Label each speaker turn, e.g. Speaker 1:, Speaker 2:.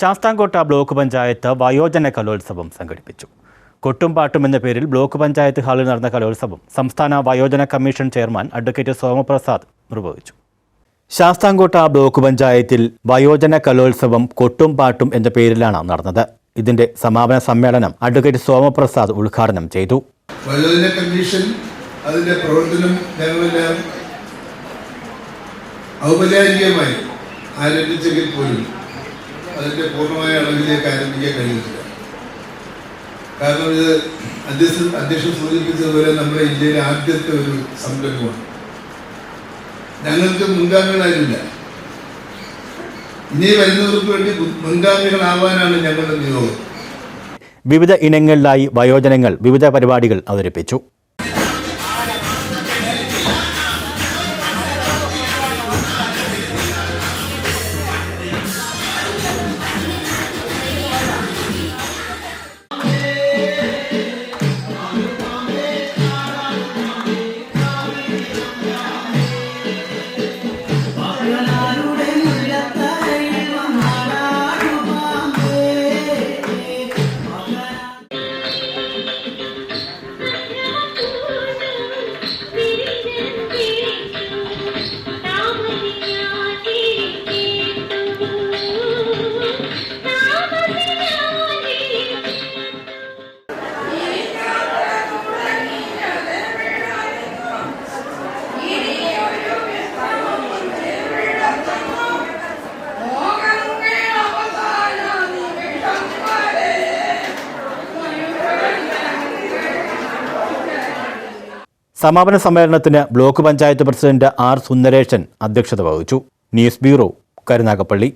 Speaker 1: Sasthamkotta block panchayat വയോജന കലോത്സവം സംഘടിപ്പിച്ചു. കൊട്ടുംപാട്ടും എന്ന പേരിൽ ബ്ലോക്ക് പഞ്ചായത്ത് ഹാളിൽ നടന്ന കലോത്സവം സംസ്ഥാന വയോജന കമ്മീഷൻ ചെയർമാൻ അഡ്വക്കേറ്റ് സോമപ്രസാദ് നിർവഹിച്ചു. ശാസ്താംകോട്ട ബ്ലോക്ക് പഞ്ചായത്തിൽ വയോജന കലോത്സവം കൊട്ടും പാട്ടും എന്ന പേരിലാണ് നടന്നത്. ഇതിന്റെ സമാപന സമ്മേളനം അഡ്വക്കേറ്റ് സോമപ്രസാദ് ഉദ്ഘാടനം ചെയ്തു.
Speaker 2: വയോജന കമ്മീഷൻ അതിന്റെ പ്രവർത്തനം ഔപചാരികമായി ആരംഭിച്ചെങ്കിൽ പോലും അതിന്റെ പൂർണമായ അളവിലേക്ക് ആരംഭിക്കാൻ കഴിയുന്നില്ല കാരണം ഇത് അധ്യക്ഷൻ അധ്യക്ഷൻ സൂചിപ്പിച്ചതുപോലെ നമ്മുടെ ഇന്ത്യയിലെ ആദ്യത്തെ ഒരു സംരംഭമാണ്. ഞങ്ങൾക്ക് മുൻഗാമികളായിട്ടില്ല ഇനി വരുന്നവർക്ക് വേണ്ടി മുൻഗാമികളാവാനാണ് ഞങ്ങളുടെ നിയോഗം.
Speaker 1: വിവിധ ഇനങ്ങളിലായി വയോജനങ്ങൾ വിവിധ പരിപാടികൾ അവതരിപ്പിച്ചു. സമാപന സമ്മേളനത്തിന് block panchayat president R Sundaresan അധ്യക്ഷത വഹിച്ചു. News bureau Karunagappally.